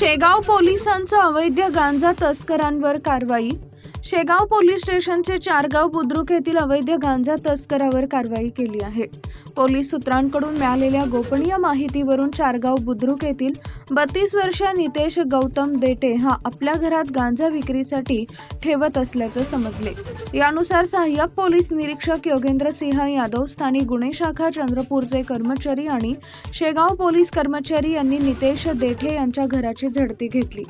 शेगाव पोलिसांचा अवैध गांजा तस्करांवर कारवाई. शेगाव पोलीस स्टेशनचे चारगाव बुद्रुक येथील अवैध गांजा तस्करावर कारवाई केली आहे. पोलीस सूत्रांकडून मिळालेल्या गोपनीय माहितीवरून चारगाव बुद्रुक येथील बत्तीस वर्षीय नितेश गौतम देटे हा आपल्या घरात गांजा विक्रीसाठी ठेवत असल्याचं समजले. यानुसार सहाय्यक पोलीस निरीक्षक योगेंद्र सिंह यादव स्थानिक गुन्हे शाखा चंद्रपूरचे कर्मचारी आणि शेगाव पोलीस कर्मचारी यांनी नितेश देठे यांच्या घराची झडती घेतली.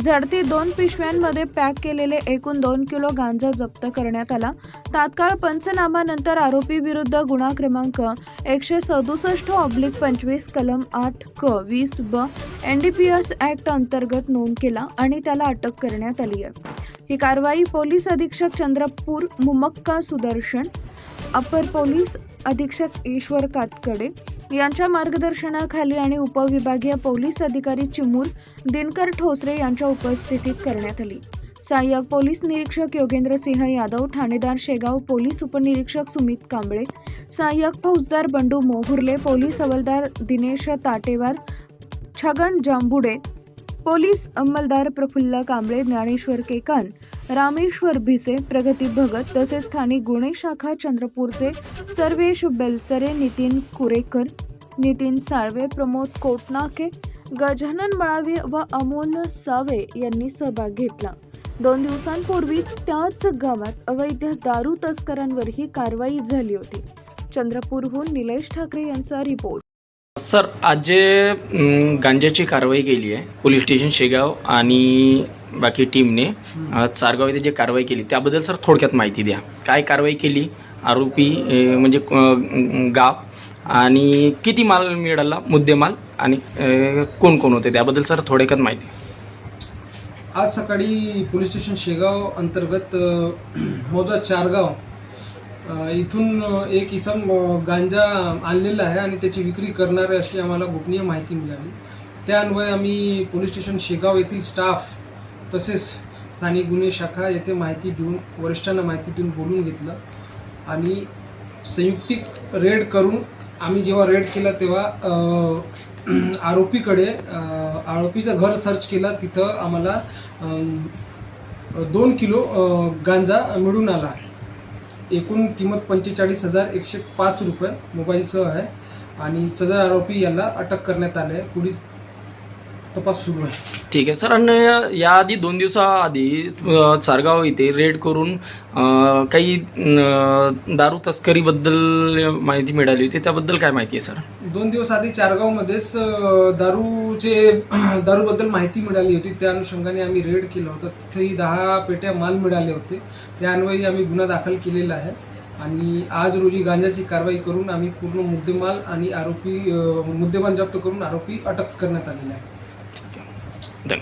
झडती दोन पिशव्यांमध्ये पॅक केलेले एकूण दोन किलो गांजा जप्त करण्यात आला. तात्काळ पंचनामानंतर आरोपी विरुद्ध गुन्हा क्रमांक एकशे सदुसष्ट ऑब्लिक पंचवीस कलम आठ क वीस ब N D P S act अंतर्गत नोंद केला आणि त्याला अटक करण्यात आली आहे. ही कारवाई पोलीस अधीक्षक चंद्रपूर मुमक्का सुदर्शन अपर पोलीस अधीक्षक ईश्वर कातकडे यांच्या मार्गदर्शनाखाली आणि उपविभागीय पोलीस अधिकारी चिमूर दिनकर ठोसरे यांच्या उपस्थितीत करण्यात आली. सहाय्यक पोलीस निरीक्षक योगेंद्र सिंह यादव ठाणेदार शेगाव पोलीस उपनिरीक्षक सुमित कांबळे सहाय्यक फौजदार बंडू मोहुर्ले पोलीस हवालदार दिनेश ताटेवार छगन जांबुडे पोलीस अंमलदार प्रफुल्ल कांबळे ज्ञानेश्वर केकान रामेश्वर भिसे प्रगती भगत तसेच स्थानिक गुन्हे शाखा चंद्रपूरचे सर्वेश बेलसरे नितीन कुरेकर नितीन साळवे प्रमोद कोटनाके गजानन मळावे व अमोल सावे यांनी सहभाग घेतला. दोन दिवसांपूर्वीच त्याच गावात अवैध दारू तस्करांवर ही कारवाई झाली होती. चंद्रपूरहून निलेश ठाकरे यांचा रिपोर्ट. सर आज जे गांजाची कारवाई केली आहे पोलीस स्टेशन शेगाव आणि बाकी टीमने. चारगाव इथे जे कारवाई केली त्याबद्दल सर थोडक्यात माहिती द्या. काय कारवाई केली? आरोपी अं, म्हणजे अं, गाव आणि किती माल मिळाला मुद्देमाल आणि अं, कोण कोण होते त्याबद्दल सर थोडक्यात माहिती. आज सकाळी पोलीस स्टेशन शेगाव अंतर्गत अ, मौदा चारगाव इथून एक इसम गांजा आणलेला आहे आणि त्याची विक्री करणार आहे अशी आम्हाला गोपनीय माहिती मिळाली. त्या अन्वये आम्ही पोलीस स्टेशन शेगाव येथील स्टाफ तसेच स्थानिक गुन्हे शाखा येथे माहिती देऊन वरिष्ठांना माहिती देऊन बोलून घेतलं आणि संयुक्तिक रेड करून आम्ही जेव्हा रेड केला तेव्हा आरोपीकडे आरोपीचं घर सर्च केला तिथं आम्हाला दोन किलो गांजा मिळून आला आहे. एकूण किंमत पंचेचाळीस हजार एकशे पाच रुपये मोबाईलसह आहे. आणि सदर आरोपी याला अटक करण्यात आले आहे. पुढील तपास सुरू आहे. ठीक आहे. सर आणि याआधी दोन दिवसाआधी अं, चारगाव इथे रेड करून अं, काही अं, दारू तस्करीबद्दल माहिती मिळाली होती. त्याबद्दल काय माहिती आहे सर? दोन दिवस आधी चारगावमध्येच अ, दारूचे दारूबद्दल माहिती मिळाली होती. त्या अनुषंगाने आम्ही रेड केलं होतं. तिथेही दहा पेट्या माल मिळाले होते. त्या अन्वयी आम्ही गुन्हा दाखल केलेला आहे. आणि आज रोजी गांजाची कारवाई करून आम्ही पूर्ण मुद्देमाल आणि आरोपी अ, मुद्देमाल जप्त करून आरोपी अटक करण्यात आलेला आहे 等